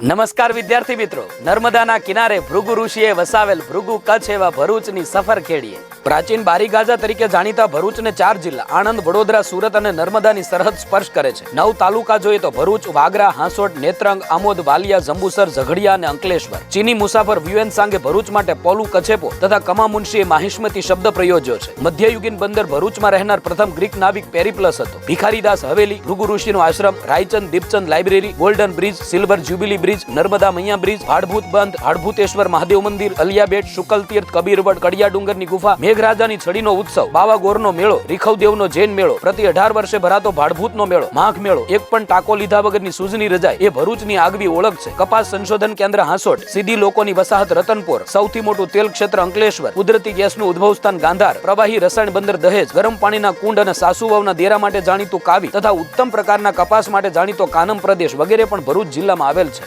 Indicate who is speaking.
Speaker 1: નમસ્કાર વિદ્યાર્થી મિત્રો. નર્મદાના કિનારે ભૃગુ ઋષિએ વસાવેલ ભૃગુ કચ્છ એવા ભરૂચની સફર ખેડીએ. પ્રાચીન બારીગાજા તરીકે જાણીતા ભરૂચને ચાર જિલ્લા, આણંદ, વડોદરા, સુરત અને નર્મદાની સરહદ સ્પર્શ કરે છે. નવ તાલુકા જોઈએ તો ભરૂચ, વાગરા, હાંસોટ, નેત્રંગ, આમોદ, વાલિયા, જંબુસર, ઝઘડિયા અને અંકલેશ્વર. ચીની મુસાફર વ્યુએન સાંગે ભરૂચ માટે પોલુ કચેપો તથા કમા મુનશીએ માહિષ્મતી શબ્દ પ્રયોજ્યો છે. મધ્યયુગીન બંદર ભરૂચમાં રહેનાર પ્રથમ ગ્રીક નાવિક પેરીપ્લસ હતો. ભિખારીદાસ હવેલી ભૃગુ ઋષિનો આશ્રમ, Raichand Deepchand Library, Golden Bridge, Silver Jubilee Bridge, Narmada Maiya Bridge, હાડભૂત બંધ, હાડભૂતેશ્વર, મહાદેવ મંદિર અલિયા બેટ શુકલ તીર્થ, કબીરવડ કડિયા ડુંગરની ગુફા, મેઘરાજાની છડીનો ઉત્સવ, બાવાગોરનો મેળો, રીખવદેવનો જૈન મેળો, પ્રતિ અઢાર વર્ષે ભરાતો ભાડભૂતનો મેળો, માઘ મેળો, એક પણ ટાકો લીધા વગરની સૂઝની રજાય, એ ભરૂચની આગવી ઓળખ છે. કપાસ સંશોધન કેન્દ્ર હાંસોટ, સીધી લોકોની વસાહત રતનપુર, સૌથી મોટું તેલ ક્ષેત્ર અંકલેશ્વર, કુદરતી ગેસનું ઉદ્ભવ સ્થાન ગાંધાર, પ્રવાહી રસાયણ બંદર દહેજ, ગરમ પાણીના કુંડ અને સાસુવાવના દેરા માટે જાણીતું કાવી, તથા ઉત્તમ પ્રકારના કપાસ માટે જાણીતો કાનમ પ્રદેશ વગેરે પણ ભરૂચ જિલ્લામાં આવેલ છે.